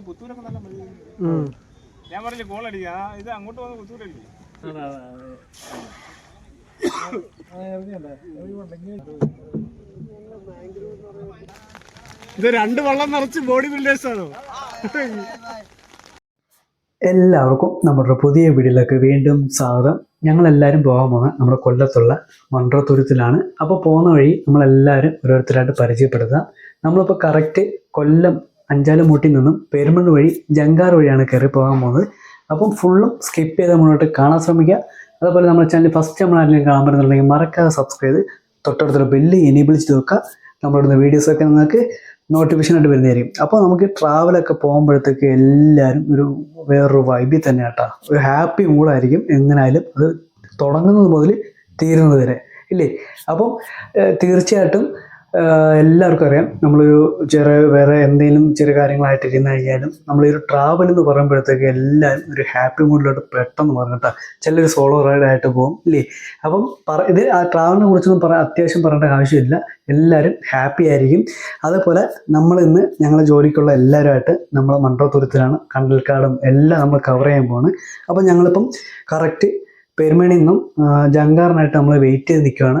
അവിടെ പുത്തൂരൊക്കെ നല്ല മതി ഞാൻ പറഞ്ഞില്ല ഗോൾ അടിക്കുക. ഇത് അങ്ങോട്ട് വന്ന് പുത്തൂർ അടിക്കും. ഇത് രണ്ട് വള്ളം നിറച്ച് ബോഡി ബിൽഡേഴ്സ് ആണോ? എല്ലാവർക്കും നമ്മുടെ പുതിയ വീടിലേക്ക് വീണ്ടും സ്വാഗതം. ഞങ്ങളെല്ലാവരും പോകാൻ പോകുന്നത് നമ്മുടെ കൊല്ലത്തുള്ള മൺട്രത്തുരുത്തിലാണ് അപ്പോൾ പോകുന്ന വഴി നമ്മളെല്ലാവരും ഓരോരുത്തരായിട്ട് പരിചയപ്പെടുത്താം. നമ്മളിപ്പോൾ കറക്റ്റ് കൊല്ലം അഞ്ചാലുമൂട്ടിൽ നിന്നും പെരുമണ്ണ് വഴി ജങ്കാർ വഴിയാണ് കയറി പോകാൻ പോകുന്നത്. അപ്പം ഫുള്ളും സ്കിപ്പ് ചെയ്ത് മുന്നോട്ട് കാണാൻ ശ്രമിക്കുക. അതുപോലെ നമ്മുടെ ചാനൽ ഫസ്റ്റ് നമ്മൾ ആരെങ്കിലും കാണാൻ പറ്റുന്നുണ്ടെങ്കിൽ മറക്കാതെ സബ്സ്ക്രൈബ് ചെയ്ത് തൊട്ടടുത്തുള്ള ബെല്ല് എനേബിൾ ചെയ്ത് വെക്കുക. നമ്മളിടുന്ന വീഡിയോസൊക്കെ നിങ്ങൾക്ക് നോട്ടിഫിക്കേഷൻ ആയിട്ട് വരുന്നതായിരിക്കും അപ്പോൾ നമുക്ക് ട്രാവലൊക്കെ പോകുമ്പോഴത്തേക്ക് എല്ലാവരും ഒരു വേറൊരു വൈബിൽ തന്നെ കേട്ടോ ഒരു ഹാപ്പി മൂഡായിരിക്കും എങ്ങനായാലും അത് തുടങ്ങുന്നത് മുതൽ തീരുന്നത് വരെ. ഇല്ലേ? അപ്പം തീർച്ചയായിട്ടും എല്ലാവർക്കും അറിയാം. നമ്മളൊരു ചെറിയ വേറെ എന്തെങ്കിലും ചെറിയ കാര്യങ്ങളായിട്ട് ഇരുന്ന് കഴിഞ്ഞാലും നമ്മളൊരു ട്രാവൽ എന്ന് പറയുമ്പോഴത്തേക്ക് എല്ലാവരും ഒരു ഹാപ്പി മൂഡിലോട്ട് പെട്ടെന്ന് പറഞ്ഞിട്ടാ ചിലർ സോളോ റൈഡ് ആയിട്ട് പോകും ഇല്ലേ? അപ്പം പറ ഇത് ആ ട്രാവലിനെ കുറിച്ചൊന്നും പറയാൻ അത്യാവശ്യം പറയേണ്ട ആവശ്യമില്ല. എല്ലാവരും ഹാപ്പി ആയിരിക്കും. അതേപോലെ നമ്മൾ ഇന്ന് ഞങ്ങളെ ജോലിക്കുള്ള എല്ലാവരുമായിട്ട് നമ്മൾ മണ്ഡലത്തുരത്തിലാണ് കണ്ടൽക്കാടും എല്ലാം നമ്മൾ കവർ ചെയ്യാൻ പോവാണ്. അപ്പം ഞങ്ങളിപ്പം കറക്റ്റ് പെരുമണിയിൽ നിന്നും ജങ്കാറിനായിട്ട് നമ്മൾ വെയിറ്റ് ചെയ്ത് നിൽക്കുകയാണ്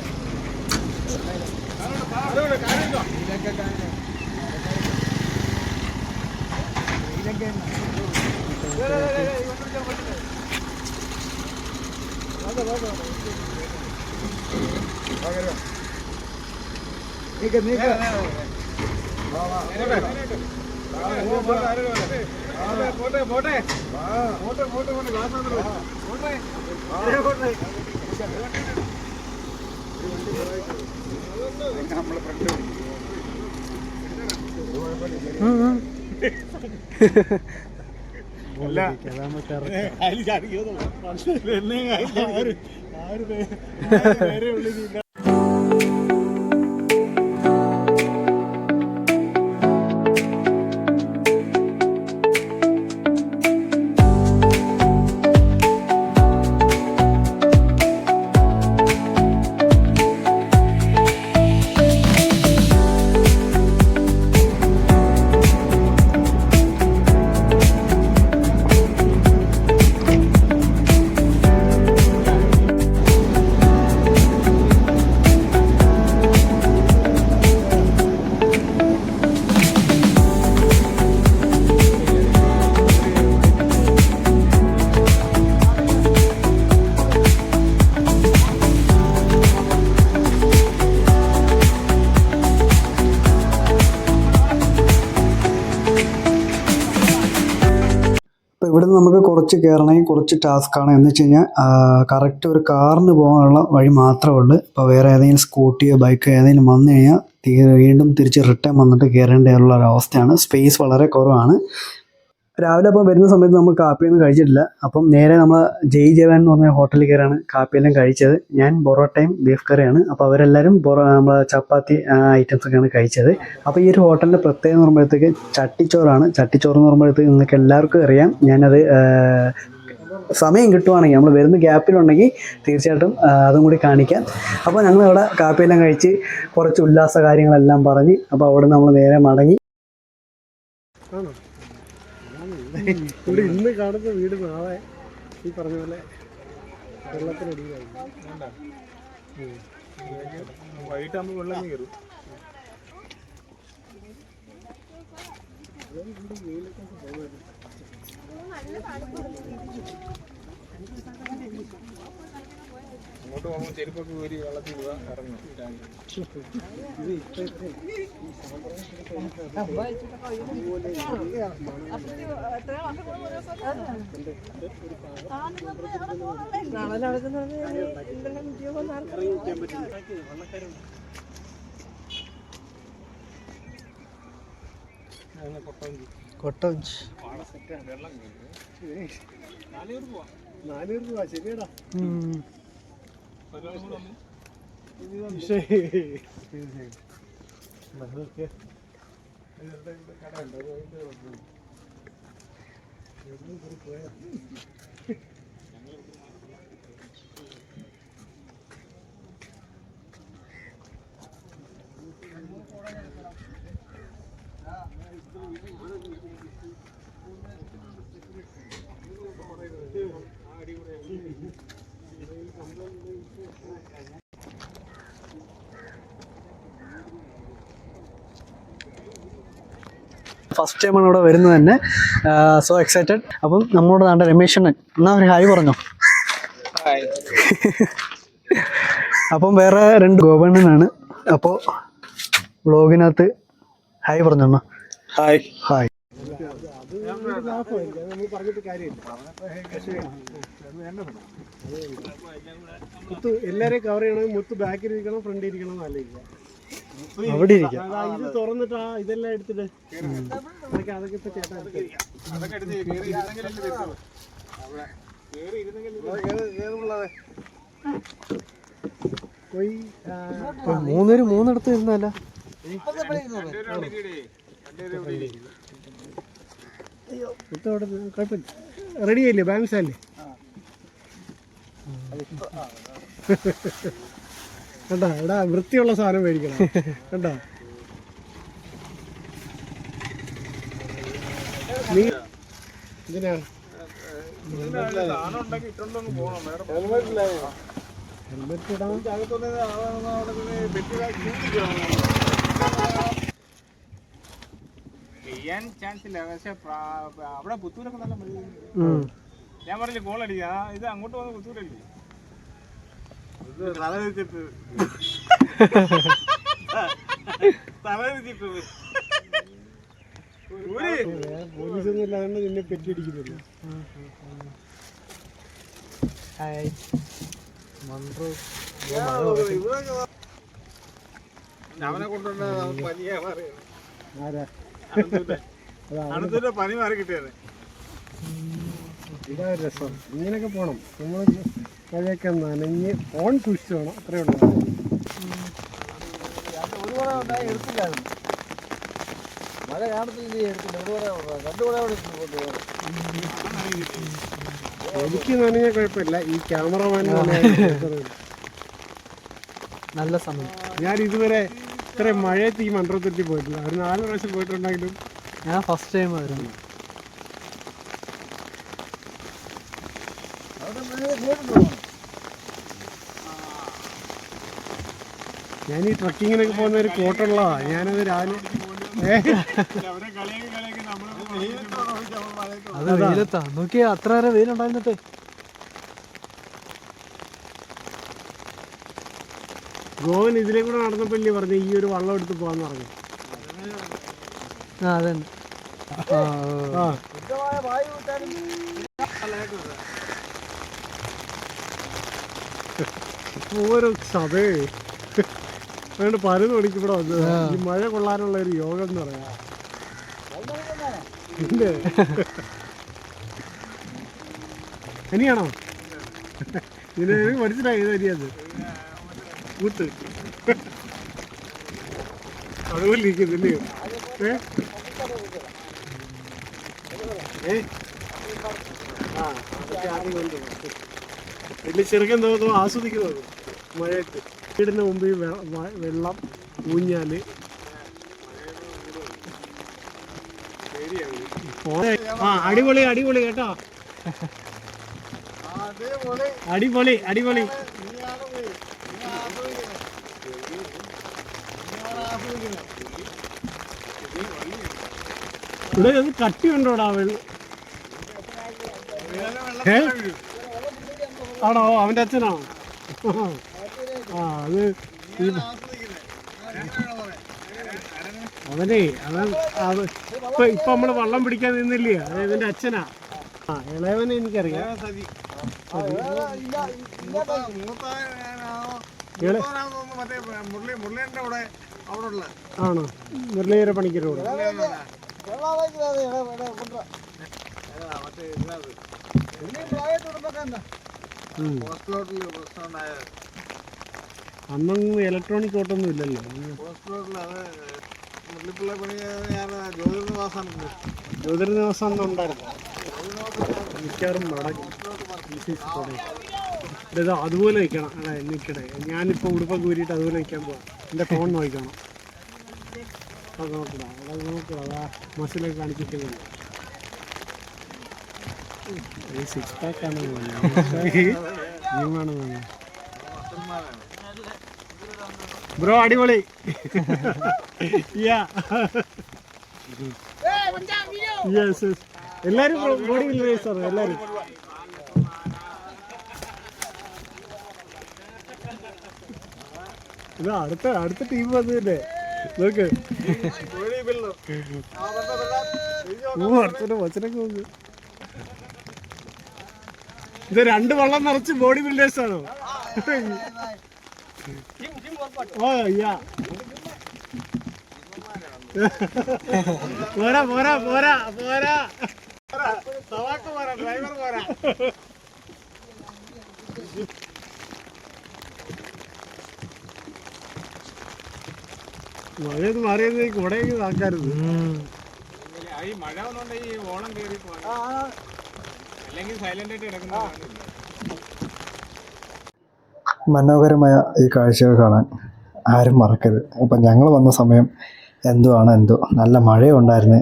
പോട്ടെ പോട്ടെ പോട്ടെ പോട്ടെ പോട്ടെ ഗ്ലാസ് പോട്ടെ പോട്ടെ നമ്മളെ നമുക്ക് കുറച്ച് കയറണമെങ്കിൽ കുറച്ച് ടാസ്ക്കാണ് എന്ന് വെച്ച് കഴിഞ്ഞാൽ കറക്റ്റ് ഒരു കാറിന് പോകാനുള്ള വഴി മാത്രമേ ഉള്ളൂ. ഇപ്പോൾ വേറെ ഏതെങ്കിലും സ്കൂട്ടിയോ ബൈക്കോ ഏതെങ്കിലും വന്നു കഴിഞ്ഞാൽ വീണ്ടും തിരിച്ച് റിട്ടേൺ വന്നിട്ട് കയറേണ്ടതുള്ള ഒരു അവസ്ഥയാണ് സ്പേസ് വളരെ കുറവാണ്. രാവിലെ അപ്പം വരുന്ന സമയത്ത് നമ്മൾ കാപ്പിയൊന്നും കഴിച്ചിട്ടില്ല. അപ്പം നേരെ നമ്മൾ ജയ് ജവാൻ എന്ന് പറഞ്ഞ ഹോട്ടലിൽ കയറാണ് കാപ്പിയെല്ലാം കഴിച്ചത്. ഞാൻ പൊറോട്ടയും ബീഫ് കറിയാണ്. അപ്പോൾ അവരെല്ലാവരും പൊറോ നമ്മൾ ചപ്പാത്തി ഐറ്റംസ് ഒക്കെയാണ് കഴിച്ചത്. അപ്പോൾ ഈ ഒരു ഹോട്ടലിന്റെ പ്രത്യേകത എന്ന് പറയുമ്പോഴത്തേക്ക് ചട്ടിച്ചോറാണ്. ചട്ടിച്ചോറ് എന്ന് പറയുമ്പോഴത്തേക്ക് നിങ്ങൾക്ക് എല്ലാവർക്കും അറിയാം. ഞാനത് സമയം കിട്ടുവാണെങ്കിൽ നമ്മൾ വരുന്ന ഗ്യാപ്പിലുണ്ടെങ്കിൽ തീർച്ചയായിട്ടും അതും കൂടി കാണിക്കാം. അപ്പോൾ ഞങ്ങൾ അവിടെ കാപ്പിയെല്ലാം കഴിച്ച് കുറച്ച് ഉല്ലാസ കാര്യങ്ങളെല്ലാം പറഞ്ഞ് അപ്പോൾ അവിടെ നമ്മൾ നേരെ മടങ്ങി. ഇവിടെ ഇന്ന് കാണുന്ന വീട് നാളെ ഈ പറഞ്ഞ പോലെ വെള്ളത്തിനടിയിലായി വൈകിട്ടാകുമ്പോൾ വെള്ളം കയറും. അങ്ങോട്ട് പോകുമ്പോൾ ചെരുപ്പൊക്കെ ഊരി വെള്ളത്തിൽ വിടുക ഇറങ്ങും കൊട്ടഞ്ച്. നാനൂറ് രൂപ ശരിയടാ. Isso aí. Mas não quê? Ele está caramba, tá eu ainda não. Eu não grupo é. First ടൈമാണ് ഇവിടെ വരുന്നത് തന്നെ. സോ എക്സൈറ്റഡ് അപ്പം നമ്മളോട് നാണ്ട രമേശ് അണ്ണൻ എന്നാ ഒരു ഹായ് പറഞ്ഞോ? അപ്പം വേറെ രണ്ട് ഗോപണ്ണനാണ്. അപ്പോൾ വ്ളോഗിനകത്ത് ഹായ് പറഞ്ഞു എന്നാ ഹായ്. ഹായ്. എല്ലാരെയും കവർ ചെയ്യണമെങ്കിൽ മുത്ത് ബാക്കിൽ ഇരിക്കണം ഫ്രണ്ടിൽ ഇരിക്കണം എന്നല്ല അവിടെ ഇരിക്കാം. അതാ ഇത് തുറന്നിട്ട് ആ ഇതെല്ലാം എടുത്തിട്ട് അതൊക്കെ അതൊക്കെ ഇപ്പൊ ചേട്ടാ മൂന്നേര് മൂന്നിടത്ത് ഇരുന്നല്ല കുഴപ്പമില്ല. റെഡി ആയില്ലേ? ബാലൻസ് അല്ലേ കണ്ടാ? എടാ വൃത്തിയുള്ള സാധനം മേടിക്കണം. കണ്ടാ? നീ എന്തിനാ സാധനം ഉണ്ടെങ്കിൽ ഇട്ടോണ്ടങ്ങ് പോണം. വേറെ ഹെൽമെറ്റ് ഇടാൻ അകത്തൊന്ന് ആളാണ് അവിടെ നിന്ന് ബെറ്റ് കൂട്ടിക്കണം. ചെയ്യാൻ ചാൻസ് ഇല്ല. പക്ഷെ അവിടെ പുത്തൂരൊക്കെ നല്ല ഞാൻ പറഞ്ഞില്ല അടിക്കുക. ഇത് അങ്ങോട്ട് വന്ന് പുത്തൂരടിക്കും തല വെച്ചിട്ട് തല വെച്ചിട്ട് പോലീസൊന്നും ഇല്ലാതെ നിന്നെ പെറ്റിടിക്കുന്നില്ല അവനെ കൊണ്ടുവന്ന പനിയാ പറയുന്നത്. പനി മാറി കിട്ടിയത്. ഇതാ രസം. ഇങ്ങനെയൊക്കെ പോണം. നമ്മൾ മഴയൊക്കെ നനഞ്ഞ് ഫോൺ സൂക്ഷിച്ചു വേണം. അത്രേ ഉള്ളൂ. എനിക്ക് നനഞ്ഞ കുഴപ്പമില്ല. ഈ ക്യാമറമാൻ നല്ല സമയം. ഞാൻ ഇതുവരെ ഇത്രയും മഴയത്ത് ഈ മന്ത്രത്തെറ്റി പോയിട്ടില്ല. ഒരു നാല് പ്രാവശ്യം പോയിട്ടുണ്ടെങ്കിലും ഞാൻ ഫസ്റ്റ് ടൈം വരുന്നു. ഞാൻ ഈ ട്രക്കിങ്ങിനൊക്കെ പോകുന്ന ഒരു കോട്ടുള്ളതാ ഞാനത് രാവിലെ അത് വെയിലത്താ. നോക്കിയാ അത്ര വരെ വെയിലുണ്ടായിരുന്നിട്ട്. ഗോവൻ ഇതിലെ കൂടെ നടന്നപ്പോൾ പറഞ്ഞു ഈ ഒരു വള്ളം എടുത്ത് പോകാന്ന് പറഞ്ഞു. ആ അതന്നെ. ആ. ഓരോ സഭയെ. അതുകൊണ്ട് പലതും എനിക്ക് ഇവിടെ വന്നത്. ഈ മഴ കൊള്ളാനുള്ള ഒരു യോഗം എന്ന് പറയാ. ഇല്ലേ? ഇനിയാണോ? ഇതിന് മനസ്സിലായി ഇത് അരിയത് കൂത്ത് അതുപോലിരിക്കുന്നില്ലേ ഏ? ഏ? ആ അതൊക്കെ ആദ്യം കൊണ്ടുപോകും വലിയ ചെറുക്കൻ തോന്നുന്നു ആസ്വദിക്കുന്നത് മഴയത്ത്. വീടിന് മുമ്പ് ഈ വെള്ളം ഊഞ്ഞാൽ. ആ അടിപൊളി അടിപൊളി കേട്ടോ. അടിപൊളി അടിപൊളി. ഇവിടെ ഒന്ന് കട്ടി ഉണ്ടോടാ വെള്ളം? ആണോ? അവന്റെ അച്ഛനാണോ? ആ അത് ഈ- അവനെ അവൻ അവൻ ഇപ്പൊ ഇപ്പൊ നമ്മൾ വള്ളം പിടിക്കാൻ നിന്നില്ലേ? അത് ഇവന്റെ അച്ഛനാ. ആ ഇളയവനെ എനിക്കറിയാം. ഇള- മറ്റേ മുരളി മുരളീന്റെ അവിടെ അവിടെ ഉള്ള ആണോ? മുരളീധര പണിക്കരോട് ഉം. ഹോസ്പിറ്റലിൽ പ്രശ്നം ഉണ്ടായ അന്നൊന്നും ഇലക്ട്രോണിക് ഓട്ടൊന്നും ഇല്ലല്ലോ ജ്യോതിർനിവാസം അന്ന് ഉണ്ടായിരുന്നു മിക്കവാറും ഇത് അതുപോലെ നിൽക്കണം അതെ നിൽക്കണേ ഞാനിപ്പോൾ ഉടുപ്പൊക്കെ ഊരിയിട്ട് അതുപോലെ നിൽക്കാൻ പോവാം എന്റെ ഫോൺ നോക്കണം അത് നോക്കടാ അത് നോക്കടാ അതാ മസിലൊക്കെ കാണിച്ചിട്ടുണ്ട് ഈ സിക്സ് പാക്ക് ആണ് ജിമ്മാണ് ബ്രോ അടിപൊളി. യെസ് എല്ലാരും ബോഡി ആണ് എല്ലാരും. ഇത് അടുത്ത അടുത്ത ടീം വന്നതിന്റെ അടുത്ത നോക്ക്. ഇത് രണ്ട് വള്ളം നിറച്ച് ബോഡി ബിൽഡേഴ്സ് ആണോ? പോരാ പോരാ പോരാ പോരാ. സവാക്ക് പോരാ ഡ്രൈവർ പോരാ. മഴയത് മാറിയത് കുടയൊക്കെ ആക്കാരുത് ഈ മഴ വന്നോണ്ട് ഈ ഓണം കയറി അല്ലെങ്കിൽ സൈലന്റ് ആയിട്ട് കിടക്കുന്ന മനോഹരമായ ഈ കാഴ്ചകൾ കാണാൻ ആരും മറക്കരുത്. അപ്പം ഞങ്ങൾ വന്ന സമയം എന്തോ ആണ് എന്തോ. നല്ല മഴയുണ്ടായിരുന്നു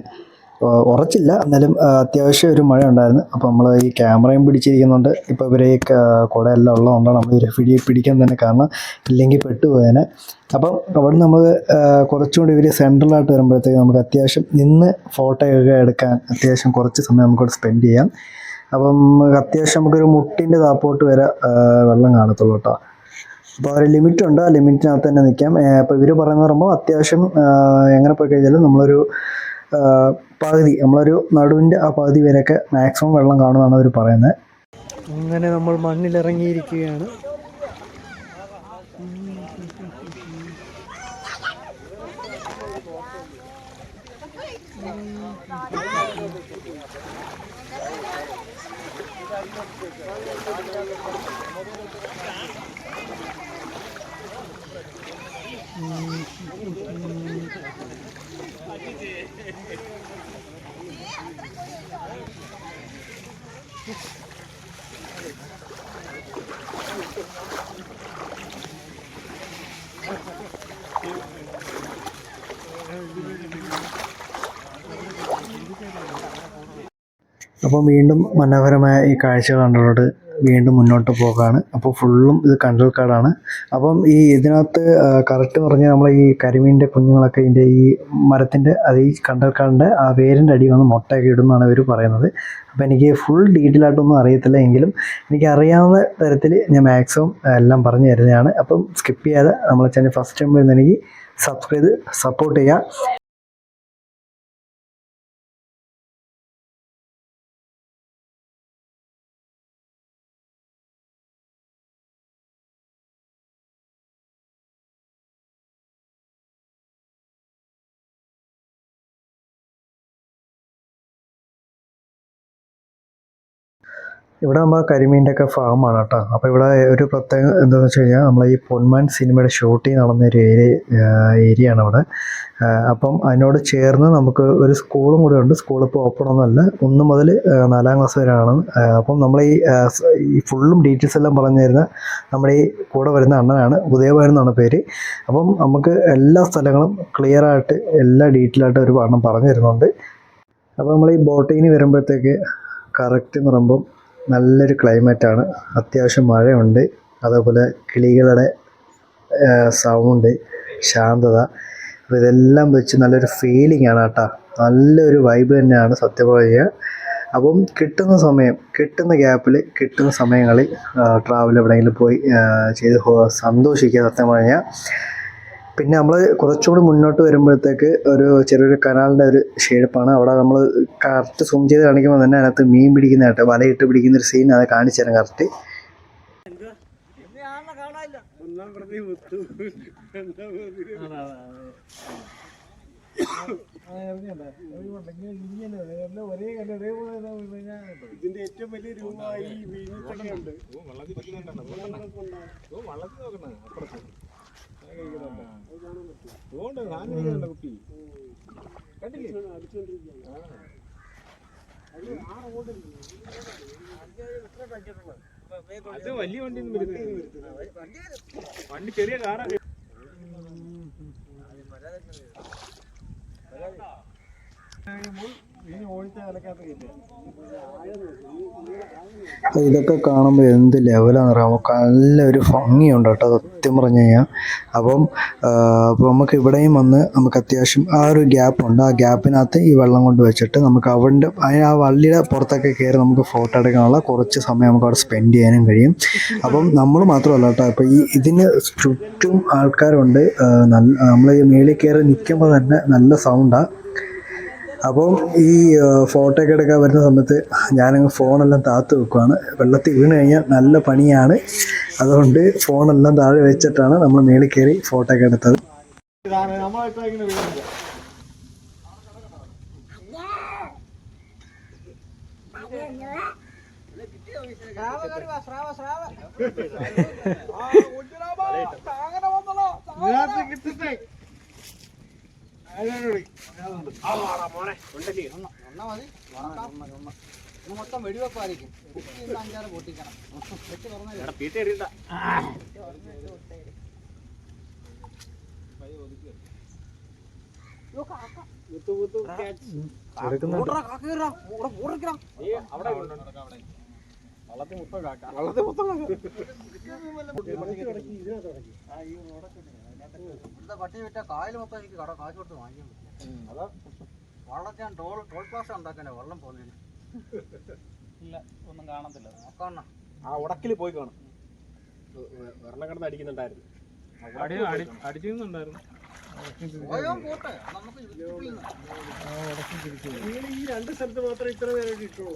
ഉറച്ചില്ല. എന്നാലും അത്യാവശ്യം ഒരു മഴ ഉണ്ടായിരുന്നു. അപ്പോൾ നമ്മൾ ഈ ക്യാമറയും പിടിച്ചിരിക്കുന്നുണ്ട്. ഇപ്പോൾ ഇവരെ കുടയെല്ലാം ഉള്ളതുകൊണ്ടാണ് നമ്മൾ ഇവരെ പിടി പിടിക്കാൻ തന്നെ കാരണം ഇല്ലെങ്കിൽ പെട്ടുപോയേനെ. അപ്പം അവിടെ നമ്മൾ കുറച്ചുകൂടി ഇവർ സെൻട്രലായിട്ട് വരുമ്പോഴത്തേക്ക് നമുക്ക് അത്യാവശ്യം നിന്ന് ഫോട്ടോയൊക്കെ എടുക്കാൻ അത്യാവശ്യം കുറച്ച് സമയം നമുക്കവിടെ സ്പെൻഡ് ചെയ്യാം. അപ്പം അത്യാവശ്യം നമുക്കൊരു മുട്ടിന്റെ താപ്പോട്ട് വരെ വെള്ളം കാണത്തുള്ളൂ കേട്ടോ. അപ്പോൾ ഒരു ലിമിറ്റ് ഉണ്ട്. ആ ലിമിറ്റിനകത്ത് തന്നെ നിൽക്കാം. അപ്പോൾ ഇവർ പറയുന്നത് പറയുമ്പോൾ അത്യാവശ്യം എങ്ങനെ പോയി കഴിഞ്ഞാലും നമ്മളൊരു പകുതി നമ്മളൊരു നടുവിന്റെ ആ പകുതി വരെയൊക്കെ മാക്സിമം വെള്ളം കാണുമെന്നാണ് അവർ പറയുന്നത്. അങ്ങനെ നമ്മൾ മണ്ണിലിറങ്ങിയിരിക്കുകയാണ്. അപ്പോൾ വീണ്ടും മനോഹരമായ ഈ കാഴ്ച കണ്ടതോട് വീണ്ടും മുന്നോട്ട് പോകാണ്. അപ്പോൾ ഫുള്ളും ഇത് കണ്ടൽ കാടാണ്. അപ്പം ഈ ഇതിനകത്ത് കറക്റ്റ് പറഞ്ഞാൽ നമ്മൾ ഈ കരിമീന്റെ കുഞ്ഞുങ്ങളൊക്കെ ഇതിന്റെ ഈ മരത്തിന്റെ അത് ഈ കണ്ടൽക്കാടിന്റെ ആ വേരിന്റെ അടി വന്ന് മുട്ടയൊക്കെ ഇടുമെന്നാണ് ഇവർ പറയുന്നത്. അപ്പോൾ എനിക്ക് ഫുൾ ഡീറ്റെയിൽ ആയിട്ടൊന്നും അറിയത്തില്ല എങ്കിലും എനിക്ക് അറിയാവുന്ന തരത്തിൽ ഞാൻ മാക്സിമം എല്ലാം പറഞ്ഞു തരുന്നതാണ്. അപ്പം സ്കിപ്പ് ചെയ്യാതെ നമ്മളെ ചാനൽ ഫസ്റ്റ് ടൈം വരുന്ന എനിക്ക് സബ്സ്ക്രൈബ് സപ്പോർട്ട് ചെയ്യുക. ഇവിടെ നമ്മൾ കരിമീന്റെ ഒക്കെ ഫാമാണ് കേട്ടോ. അപ്പോൾ ഇവിടെ ഒരു പ്രത്യേക എന്താണെന്ന് വെച്ച് കഴിഞ്ഞാൽ നമ്മൾ ഈ പൊന്മാൻ സിനിമയുടെ ഷൂട്ടിംഗ് നടന്ന ഒരു ഏരിയ ഏരിയ ആണ് അവിടെ. അപ്പം അതിനോട് ചേർന്ന് നമുക്ക് ഒരു സ്കൂളും കൂടെ ഉണ്ട്. സ്കൂൾ ഇപ്പോൾ ഓപ്പൺ ഒന്നുമല്ല. ഒന്ന് മുതൽ നാലാം ക്ലാസ് വരെയാണ്. അപ്പം നമ്മൾ ഈ ഫുള്ളും ഡീറ്റെയിൽസ് എല്ലാം പറഞ്ഞു തരുന്ന നമ്മുടെ ഈ കൂടെ വരുന്ന അണ്ണനാണ്. ഉദയഭാൻ എന്നാണ് പേര്. അപ്പം നമുക്ക് എല്ലാ സ്ഥലങ്ങളും ക്ലിയർ ആയിട്ട് എല്ലാ ഡീറ്റെയിൽ ആയിട്ട് ഒരു അണ്ണൻ പറഞ്ഞു തരുന്നുണ്ട്. അപ്പോൾ നമ്മൾ ഈ ബോട്ടിങ്ങിന് വരുമ്പോഴത്തേക്ക് കറക്റ്റ് എന്ന് പറയുമ്പം നല്ലൊരു ക്ലൈമറ്റാണ്. അത്യാവശ്യം മഴയുണ്ട്. അതേപോലെ കിളികളുടെ സൗണ്ട് ശാന്തത. അപ്പോൾ ഇതെല്ലാം വെച്ച് നല്ലൊരു ഫീലിംഗ് ആണ് കേട്ടോ. നല്ലൊരു വൈബ് തന്നെയാണ് സത്യം അപ്പം കിട്ടുന്ന സമയം കിട്ടുന്ന ഗ്യാപ്പിൽ കിട്ടുന്ന സമയങ്ങളിൽ ട്രാവൽ എവിടെയെങ്കിലും പോയി ചെയ്ത് സന്തോഷിക്കുക സത്യം പറഞ്ഞാൽ പിന്നെ നമ്മൾ കുറച്ചുകൂടി മുന്നോട്ട് വരുമ്പോഴത്തേക്ക് ഒരു ചെറിയൊരു കനാലിന്റെ ഒരു ഷേപ്പാണ്. അവിടെ നമ്മൾ കറക്റ്റ് സൂം ചെയ്ത് കാണിക്കുമ്പോൾ തന്നെ അതിനകത്ത് മീൻ പിടിക്കുന്നതായിട്ട് വലയിട്ട് പിടിക്കുന്ന ഒരു സീൻ അത് കാണിച്ചു തരാം കറക്റ്റ്. ഇതിന്റെ ഏറ്റവും വലിയ രൂപമായി ഉണ്ട് വെള്ളത്തിൽ അപ്പുറത്ത്. അതുകൊണ്ട് സാധനം കുട്ടി. കണ്ടില്ലേ? അത് വലിയ വണ്ടി വണ്ടി ചെറിയ കാറാണ് കലക്കാത്ത ഇതൊക്കെ കാണുമ്പോൾ എന്ത് ലെവലാണെന്ന് അറിയാമോ? നല്ലൊരു ഭംഗിയുണ്ട് കേട്ടോ സത്യം പറഞ്ഞു കഴിഞ്ഞാൽ അപ്പം അപ്പോൾ നമുക്ക് ഇവിടെയും വന്ന് നമുക്ക് അത്യാവശ്യം ആ ഒരു ഗ്യാപ്പുണ്ട് ആ ഗ്യാപ്പിനകത്ത് ഈ വെള്ളം കൊണ്ട് വെച്ചിട്ട് നമുക്ക് അവിടെ ആ വള്ളിയുടെ പുറത്തൊക്കെ കയറി നമുക്ക് ഫോട്ടോ എടുക്കാനുള്ള കുറച്ച് സമയം നമുക്ക് അവിടെ സ്പെൻഡ് ചെയ്യാനും കഴിയും. അപ്പം നമ്മൾ മാത്രമല്ല കേട്ടോ അപ്പോൾ ഈ ഇതിന് ചുറ്റും ആൾക്കാരുണ്ട്. നല്ല നമ്മൾ മേളിൽ കയറി നിൽക്കുമ്പോൾ തന്നെ നല്ല സൗണ്ടാണ് അപ്പം ഈ ഫോട്ടോ ഒക്കെ എടുക്കാൻ വരുന്ന സമയത്ത് ഞാനങ്ങ് ഫോണെല്ലാം താത്ത് വെക്കുവാണ്. വെള്ളത്തിൽ വീണ് കഴിഞ്ഞാൽ നല്ല പണിയാണ്. അതുകൊണ്ട് ഫോണെല്ലാം താഴെ വെച്ചിട്ടാണ് നമ്മൾ മേളിൽ കയറി ഫോട്ടോ ഒക്കെ എടുത്തത്. ഇതാണ് നമ്മളിപ്പോ മൊത്തം വെടിവെപ്പായിരിക്കും. അഞ്ചാറ് പൊട്ടിക്കണം. വെച്ച് മുത്തു catch. വള്ളത്തിൽ മൊത്തം കാക്ക. എന്താ പട്ടി വിറ്റ കായൽ മൊത്തം എനിക്ക് കട കാശ് കൊടുത്ത് വാങ്ങിക്കാൻ പറ്റില്ല. വള്ളത്തെ ഞാൻ ടോൾ ടോൾ പ്ലാസ ഉണ്ടാക്കണേ വെള്ളം ഇല്ല ഒന്നും കാണത്തില്ല. നോക്കണം ആ ഉടക്കിൽ പോയി കാണും. വെള്ളം കിടന്ന് അടിക്കുന്നുണ്ടായിരുന്നു. ഈ രണ്ട് സ്ഥലത്ത് മാത്രമേ ഇത്ര നേരം കിട്ടുള്ളൂ.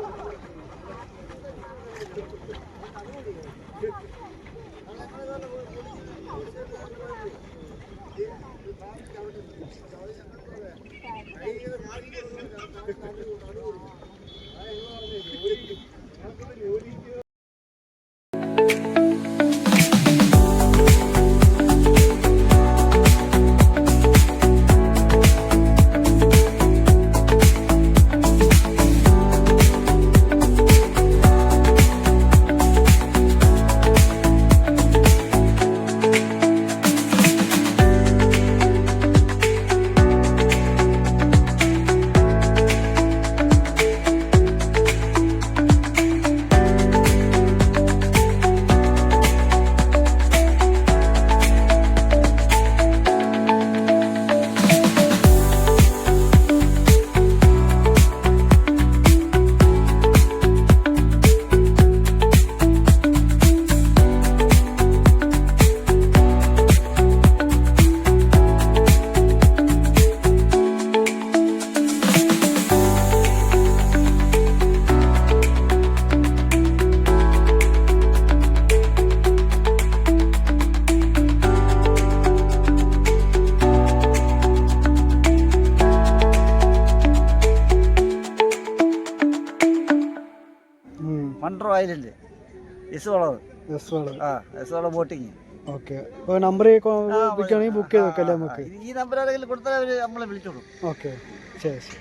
എസ് വളവ് എസ് വളവ് ആ എസ് വളവ് ബോട്ടിങ് ഓക്കെ അപ്പോൾ നമ്പർ ബുക്ക് ചെയ്ത് നമുക്ക്? ഈ നമ്പർ ആരെങ്കിലും കൊടുത്താൽ അവർ നമ്മളെ വിളിച്ചോളും. ഓക്കെ ശരി ശരി.